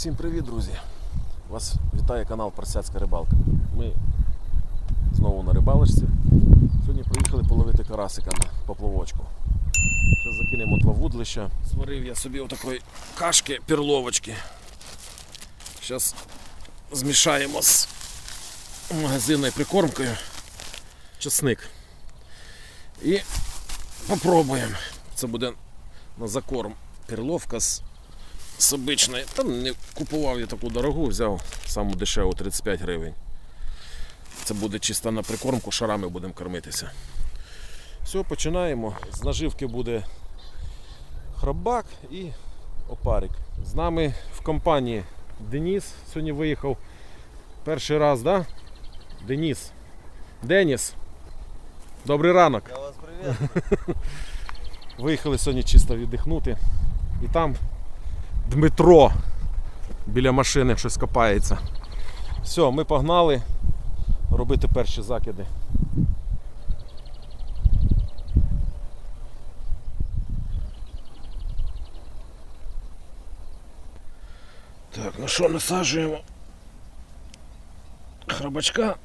Всім привіт, друзі! Вас вітає канал Парсяцька рибалка. Ми знову на рибалочці. Сьогодні приїхали половити карасика на поплавочку. Зараз закинемо два вудлища. Зварив я собі отакої кашки, перловочки. Зараз змішаємо з магазинною прикормкою чесник. І попробуємо. Це буде на закорм перловка з з обичної. Та не купував я таку дорогу, взяв саму дешеву 35 гривень. Це буде чисто на прикормку, шарами будемо кормитися. Все, починаємо. З наживки буде хробак і опарик. З нами в компанії Деніс сьогодні виїхав перший раз, да? Деніс. Деніс. Добрий ранок. Я вас приветствую. Виїхали сьогодні чисто віддихнути. І там Дмитро біля машини щось копається. Все, ми погнали робити перші закиди. Так, ну що, насаджуємо хробачка.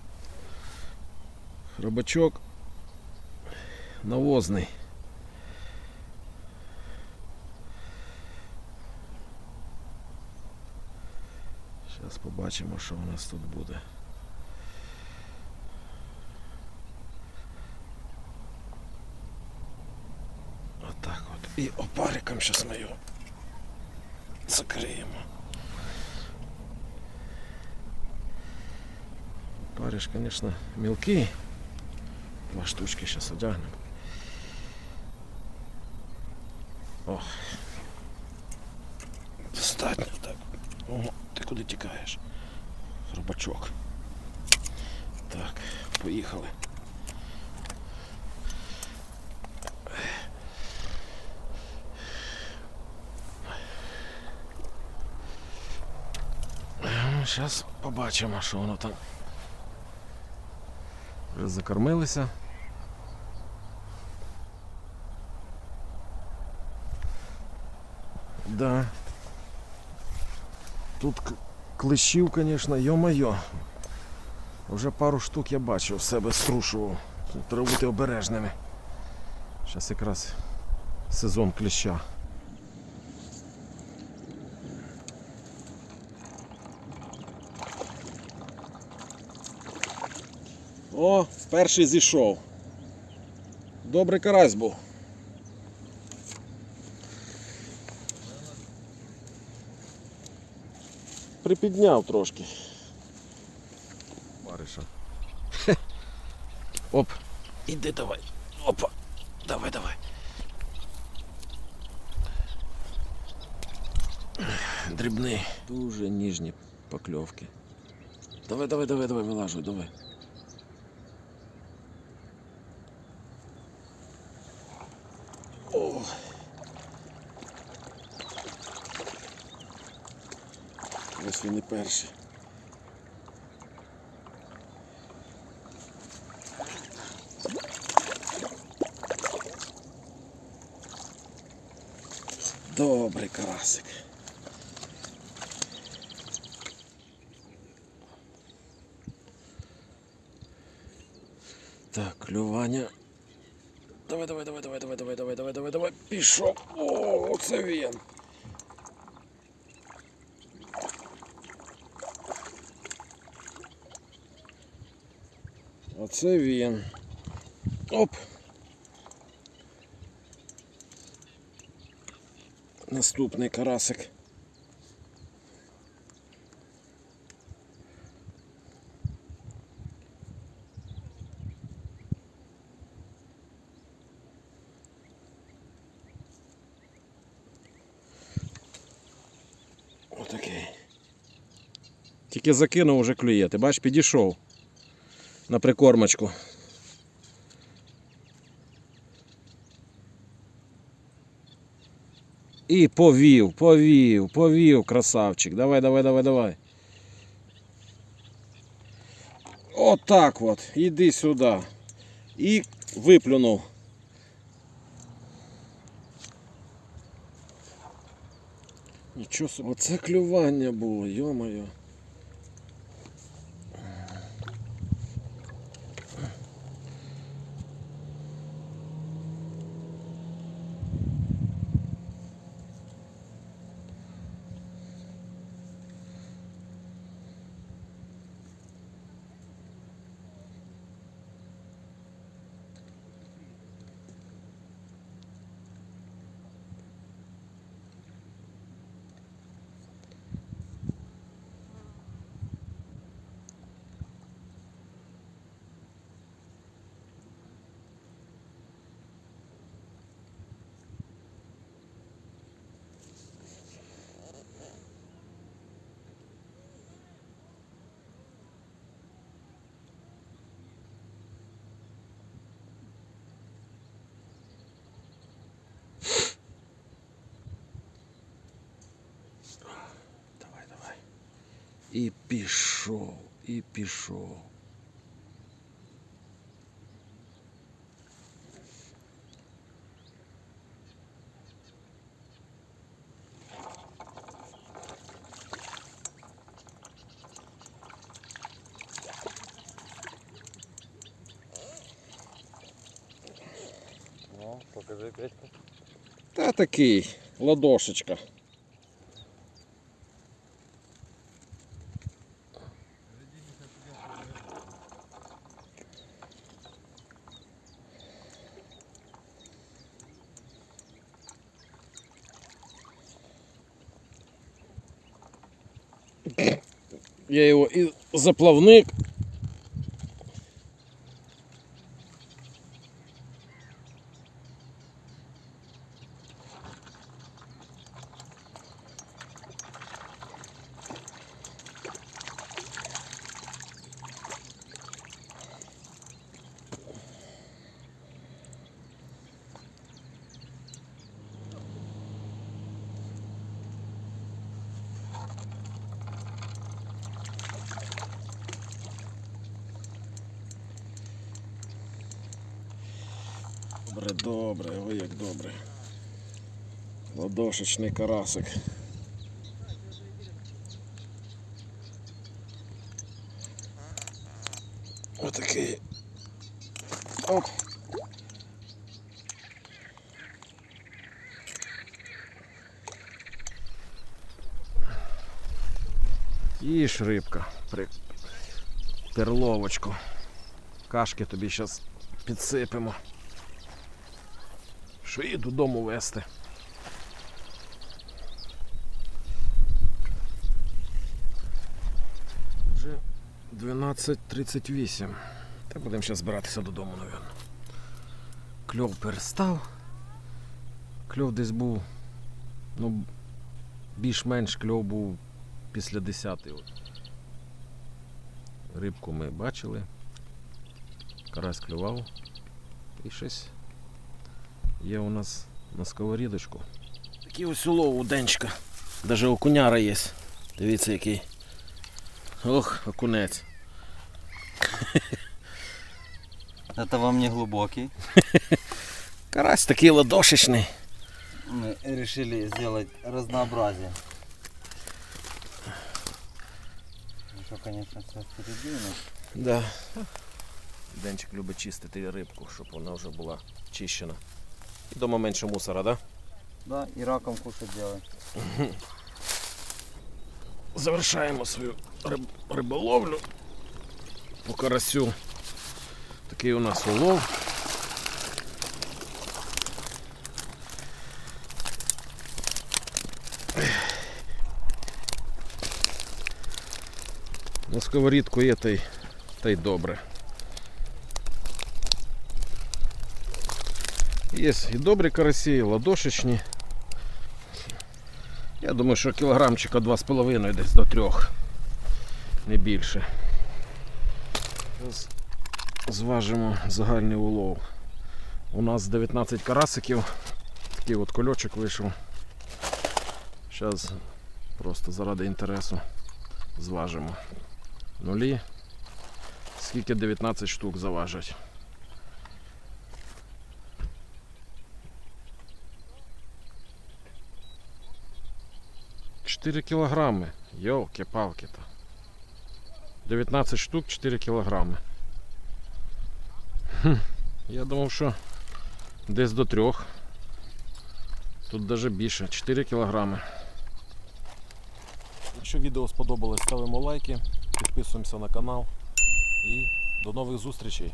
Хробачок навозний. Зараз побачимо, що у нас тут буде. Отак от. І опариком зараз ми його закриємо. Париш, звісно, мілкий. Два штучки зараз одягнемо. О. Достатньо так. Ого, ти куди тікаєш? Рибачок. Так, поїхали. Зараз побачимо, що воно там. Вже закормилися. Да. Тут клещів, звісно, йо-моє. Вже пару штук я бачив, себе струшував. Треба бути обережними. Зараз якраз сезон клеща. О, перший зійшов. Добрий карась був. Припідняв трошки. Бариша. Оп. Іди давай. Опа. Давай, давай. Дрібний. Дуже ніжні покльовки. Давай, давай, давай, давай, вилажуй, давай. Він і перший. Добрий карасик. Так, клювання. Давай, давай, давай, давай, давай, давай, давай, давай, давай, давай. Пішов. О, оце він. Оце він. Оп. Наступний карасик. Отакий. Тільки закинув, уже клює. Бачиш, підійшов на прикормочку. І повів, повів, повів, красавчик. Давай, давай, давай, давай. Отак от. Іди сюди. І виплюнув. Нічого собі, оце клювання було, йо-моє. І пішов, і пішов. Ну, покажи Петька. Та такий, ладошечка. Я его и заплавник. Добре, добре, ой як добре. Ладошечний карасик. Отакий. Оп. Їж рибка. При... Перловочку. Кашки тобі зараз підсипемо. Що її додому вести. Вже 12.38. Та будемо зараз збиратися додому, мабуть. Кльов перестав. Кльов десь був. Ну, більш-менш кльов був після 10 От. Рибку ми бачили. Карась клював. І щось є у нас на сковорідочку. Такий ось улов у денчика. Даже окуняра є. Дивіться який. Ох, окунець. Это вам не глубокий. Карась такий ладошечний. Мы решили сделать разнообразие. Еще, конечно, все впереди, но Да. Денчик любить чистити рибку, щоб вона вже була чищена. І дома менше мусора, да? да, и раком кушать делаем. Завершаємо свою риб- риболовлю по карасю. Такий у нас улов. На сковорідку є та й, та й добре. Є і добрі карасі, і ладошечні. Я думаю, що кілограмчика 2,5 десь до 3. Не більше. Зараз зважимо загальний улов. У нас 19 карасиків. Такий от кольочок вийшов. Зараз просто заради інтересу зважимо. Нулі. Скільки 19 штук заважать. 4 кілограми. Йолки-палки-то. 19 штук, 4 кілограми. Хм, я думав, що десь до трьох. Тут навіть більше, 4 кілограми. Якщо відео сподобалось, ставимо лайки, підписуємося на канал і до нових зустрічей.